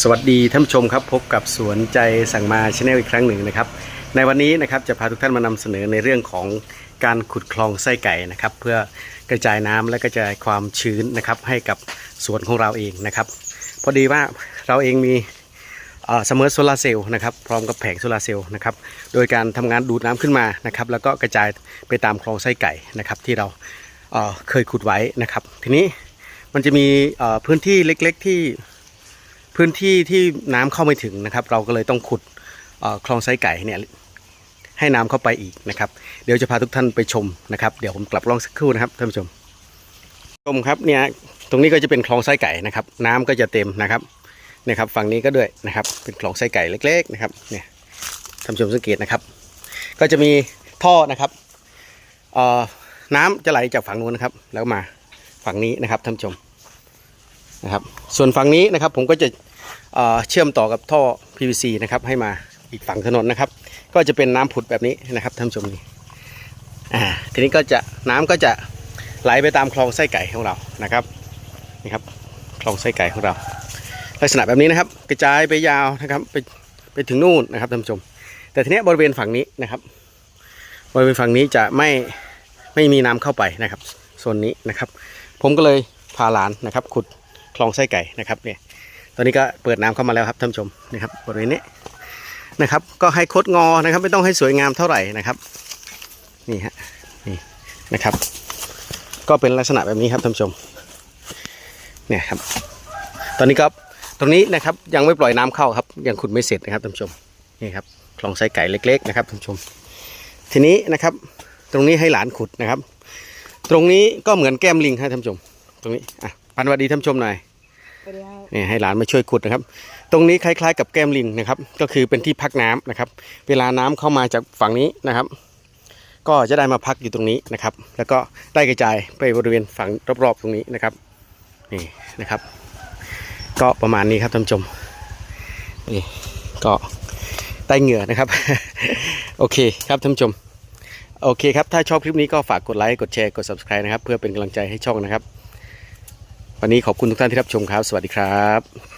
สวัสดีท่านผู้ชมครับพบกับสวนใจสั่งมาชาแนลอีกครั้งหนึ่งนะครับ ในวันนี้นะครับจะพาทุกท่านมานำเสนอในเรื่องของการขุดคลองไส้ไก่นะครับ เพื่อกระจายน้ำและกระจายความชื้นนะครับให้กับสวนของเราเองนะครับ พอดีว่าเราเองมีเสมอโซลาร์เซลล์นะครับพร้อมกับแผงโซลาร์เซลล์นะครับโดยการทำงานดูดน้ำขึ้นมานะครับแล้วก็กระจายไปตามคลองไส้ไก่นะครับที่เราเเคยขุดไว้นะครับ ทีนี้มันจะมีพื้นที่เล็ก ๆที่ พื้นที่ที่น้ำเข้าไม่ถึงนะครับ เราก็เลยต้องขุดคลองไส้ไก่เนี่ยให้น้ำเข้าไปอีกนะครับ เดี๋ยวจะพาทุกท่านไปชมนะครับ เดี๋ยวผมกลับลองสักครู่นะครับท่านผู้ชมชมครับเนี่ยตรงนี้ก็จะเป็นคลองไส้ไก่นะครับ น้ำก็จะเต็มนะครับเนี่ยครับฝั่งนี้ก็ด้วยนะครับ เป็นคลองไส้ไก่เล็ก ๆ นะครับเนี่ยท่านผู้ชมสังเกตนะครับ ก็จะมีท่อนะครับเอ่อน้ำจะไหลจากฝั่งนู้นนะครับ แล้วมาฝั่งนี้นะครับท่านผู้ชมนะครับ ส่วนฝั่งนี้นะครับ ผมก็จะ เชื่อมต่อกับท่อ PVC นะครับให้มาอีกฝั่งถนนนะครับ ก็จะเป็นน้ำผุดแบบนี้นะครับท่านผู้ชมนี่อ่าทีนี้ก็จะน้ำก็จะไหลไปตามคลองไส้ไก่ของเรานะครับนี่ครับคลองไส้ไก่ของเรา ลักษณะแบบนี้นะครับ กระจายไปยาวนะครับไปไปถึงนู่นนะครับท่านผู้ชม แต่ทีนี้บริเวณฝั่งนี้นะครับ บริเวณฝั่งนี้จะไม่ไม่มีน้ำเข้าไปนะครับโซนนี้นะครับ ผมก็เลยพาหลานนะครับ ขุดคลองไส้ไก่นะครับเนี่ย ตอนนี้ก็เปิดน้ำเข้ามาแล้วครับท่านผู้ชมนี่ครับบริเวณนี้นะครับ ก็ให้คดงอนะครับ ไม่ต้องให้สวยงามเท่าไหร่นะครับนี่ฮะนี่นะครับ ก็เป็นลักษณะแบบนี้ครับท่านผู้ชมเนี่ยครับ ตอนนี้ก็ตรงนี้นะครับยังไม่ปล่อยน้ำเข้าครับยังขุดไม่เสร็จนะครับท่านผู้ชมนี่ครับคลองไส้ไก่เล็ก ๆ นะครับท่านผู้ชม ทีนี้นะครับ ตรงนี้ให้หลานขุดนะครับ ตรงนี้ก็เหมือนแก้มลิงครับท่านผู้ชม ตรงนี้อะพันวัสดีท่านผู้ชมหน่อย นี่ให้หลานมาช่วยขุดนะครับ ตรงนี้คล้าย ๆ กับแก้มลิงนะครับ ก็คือเป็นที่พักน้ำนะครับ เวลาน้ำเข้ามาจากฝั่งนี้นะครับ ก็จะได้มาพักอยู่ตรงนี้นะครับ แล้วก็ได้กระจายไปบริเวณฝั่งรอบๆตรงนี้นะครับนี่นะครับ ก็ประมาณนี้ครับท่านผู้ชมนี่ก็ได้เหงื่อนะครับ โอเคครับท่านผู้ชม โอเคครับ ถ้าชอบคลิปนี้ก็ฝากกดไลค์ กดแชร์ กด subscribe นะครับ เพื่อเป็นกำลังใจให้ช่องนะครับ วันนี้ขอบคุณทุกท่านที่รับชมครับ สวัสดีครับ